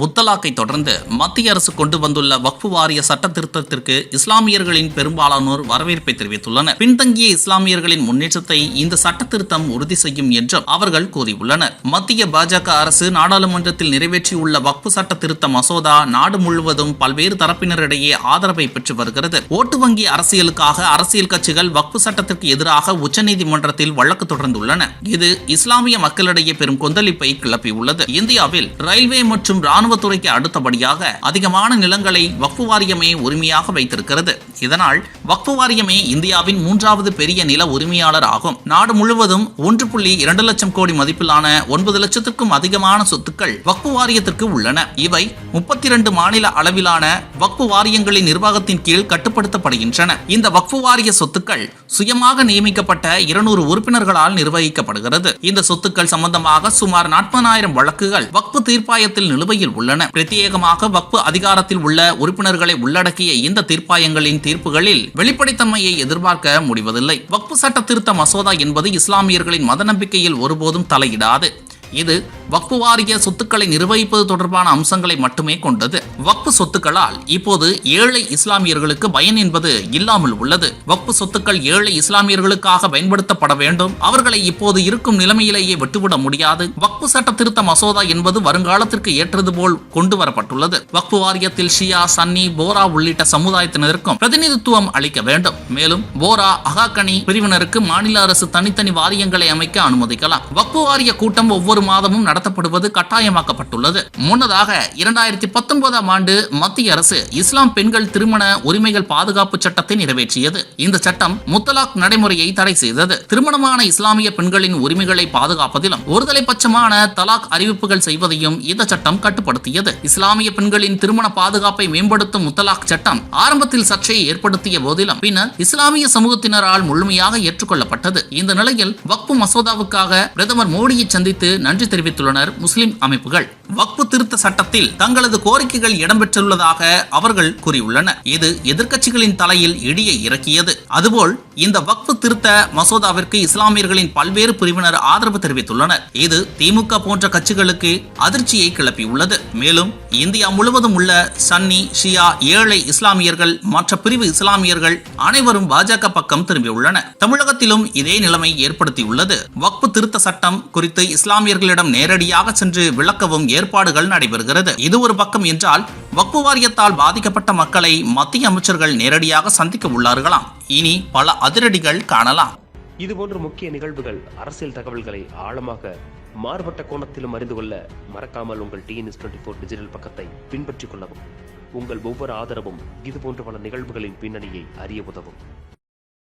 முத்தலாக்கை தொடர்ந்து மத்திய அரசு கொண்டு வந்துள்ள வக்ஃபு வாரிய சட்ட திருத்தத்திற்கு இஸ்லாமியர்களின் பெரும்பாலானோர் வரவேற்பை தெரிவித்துள்ளனர். பின்தங்கிய இஸ்லாமியர்களின் முன்னேற்றத்தை இந்த சட்ட திருத்தம் உறுதி செய்யும் என்றும் அவர்கள் கூறியுள்ளனர். மத்திய பாஜக அரசு நாடாளுமன்றத்தில் நிறைவேற்றியுள்ள வக்ஃபு சட்ட திருத்த மசோதா நாடு முழுவதும் பல்வேறு தரப்பினரிடையே ஆதரவை பெற்று வருகிறது. ஓட்டு வங்கி அரசியலுக்காக அரசியல் கட்சிகள் வக்ஃபு சட்டத்திற்கு எதிராக உச்சநீதிமன்றத்தில் வழக்கு தொடர்ந்துள்ளன. இது இஸ்லாமிய மக்களிடையே பெரும் கொந்தளிப்பை கிளப்பியுள்ளது. இந்தியாவில் ரயில்வே மற்றும் ராணுவ ராணுவத்துறைக்கு அடுத்தபடியாக அதிகமான நிலங்களை வக்ஃபு வாரியமே உரிமையாக வைத்திருக்கிறது. இதனால் வக்ஃபு வாரியமே இந்தியாவின் மூன்றாவது பெரிய நில உரிமையாளர் ஆகும். நாடு முழுவதும் ஒன்று புள்ளி இரண்டு லட்சம் கோடி மதிப்பிலான ஒன்பது லட்சத்திற்கும் அதிகமான சொத்துக்கள் வக்ஃபு வாரியத்திற்கு உள்ளன. இவை முப்பத்தி இரண்டு மாநில அளவிலான வக்ஃபு வாரியங்களின் நிர்வாகத்தின் கீழ் கட்டுப்படுத்தப்படுகின்றன. இந்த வக்ஃபு வாரிய சொத்துக்கள் சுயமாக நியமிக்கப்பட்ட இருநூறு உறுப்பினர்களால் நிர்வகிக்கப்படுகிறது. இந்த சொத்துக்கள் சம்பந்தமாக சுமார் நாற்பதாயிரம் வழக்குகள் வக்ஃபு தீர்ப்பாயத்தில் நிலுவையில் உள்ளன. பிரத்யேகமாக வக்ஃபு அதிகாரத்தில் உள்ள உறுப்பினர்களை உள்ளடக்கிய இந்த தீர்ப்பாயங்களின் தீர்ப்புகளில் வெளிப்படைத்தன்மையை எதிர்பார்க்க முடிவதில்லை. வக்பு சட்ட திருத்த மசோதா என்பது இஸ்லாமியர்களின் மத நம்பிக்கையில் ஒருபோதும் தலையிடாது. இது வக்பு வாரிய சொத்துக்களை நிர்வகிப்பது தொடர்பான அம்சங்களை மட்டுமே கொண்டது. வக்பு சொத்துக்களால் இப்போது ஏழை இஸ்லாமியர்களுக்கு பயன் என்பது இல்லாமல் உள்ளது. வக்பு சொத்துக்கள் ஏழை இஸ்லாமியர்களுக்காக பயன்படுத்தப்பட வேண்டும். அவர்களை இப்போது இருக்கும் நிலைமையிலேயே விட்டுவிட முடியாது. வக்பு சட்ட திருத்த மசோதா என்பது வருங்காலத்திற்கு ஏற்றது போல் கொண்டு வரப்பட்டுள்ளது வக்பு வாரியத்தில் ஷியா சன்னி போரா உள்ளிட்ட சமுதாயத்தினருக்கும் பிரதிநிதித்துவம் அளிக்க வேண்டும். மேலும் போரா அகாக்கணி பிரிவினருக்கு மாநில அரசு தனித்தனி வாரியங்களை அமைக்க அனுமதிக்கலாம். வக்பு வாரிய கூட்டம் ஒவ்வொரு மாதமும் நடத்தப்படுவது கட்டாயமாக்கப்பட்டுள்ளது. முன்னதாக இரண்டாயிரத்தி பத்தொன்பதாம் ஆண்டு மத்திய அரசு இஸ்லாம் பெண்கள் திருமண உரிமைகள் பாதுகாப்பு சட்டத்தை நிறைவேற்றியது. இந்த சட்டம் முத்தலாக் நடைமுறையை தடை செய்தது. திருமணமான இஸ்லாமிய பெண்களின் உரிமைகளை பாதுகாப்பதிலும் ஒருதலை பட்சமான தலாக் அறிவிப்புகள் செய்வதையும் இந்த சட்டம் கட்டுப்படுத்தியது. இஸ்லாமிய பெண்களின் திருமண பாதுகாப்பை மேம்படுத்தும் முத்தலாக் சட்டம் ஆரம்பத்தில் சர்ச்சையை ஏற்படுத்திய போதிலும் பின்னர் இஸ்லாமிய சமூகத்தினரால் முழுமையாக ஏற்றுக்கொள்ளப்பட்டது. இந்த நிலையில் வக்பு மசோதாவுக்காக பிரதமர் மோடியை சந்தித்து நன்றி தெரிவித்துள்ளனர் முஸ்லிம் அமைப்புகள். வக்பு திருத்த சட்டத்தில் தங்களது கோரிக்கைகள் இடம்பெற்றுள்ளதாக அவர்கள் கூறியுள்ளனர். இது எதிர்க்கட்சிகளின் தலையில் இடியை இறக்கியது. அதுபோல் இந்த வக்பு திருத்த மசோதாவிற்கு இஸ்லாமியர்களின் பல்வேறு பிரிவினர் ஆதரவு தெரிவித்துள்ளனர். இது திமுக போன்ற கட்சிகளுக்கு அதிர்ச்சியை கிளப்பியுள்ளது. மேலும் இந்தியா முழுவதும் உள்ள சன்னி ஷியா ஏழை இஸ்லாமியர்கள் மற்ற பிரிவு இஸ்லாமியர்கள் அனைவரும் பாஜக பக்கம் திரும்பியுள்ளனர். தமிழகத்திலும் இதே நிலைமை ஏற்படுத்தியுள்ளது. வக்ஃபு திருத்த சட்டம் குறித்து இஸ்லாமியர்களிடம் நேரடியாக சென்று விளக்கவும் ஏற்பாடுகள் நடைபெறுகிறது. இது ஒரு பக்கம் என்றால் வக்பு வாரியத்தால் பாதிக்கப்பட்ட மக்களை மத்திய அமைச்சர்கள் நேரடியாக சந்திக்க உள்ளார்களாம். இனி பல அதிரடிகள் காணலாம். இதுபோன்ற முக்கிய நிகழ்வுகள் அரசியல் தகவல்களை ஆழமாக மாறுபட்ட கோணத்திலும் அறிந்து கொள்ள மறக்காமல் உங்கள் டிஎன்எஸ் டுவெண்ட்டி ஃபோர் டிஜிட்டல் பக்கத்தை பின்பற்றிக் கொள்ளவும். உங்கள் ஒவ்வொரு ஆதரவும் இதுபோன்ற பல நிகழ்வுகளின் பின்னணியை அறிய உதவும்.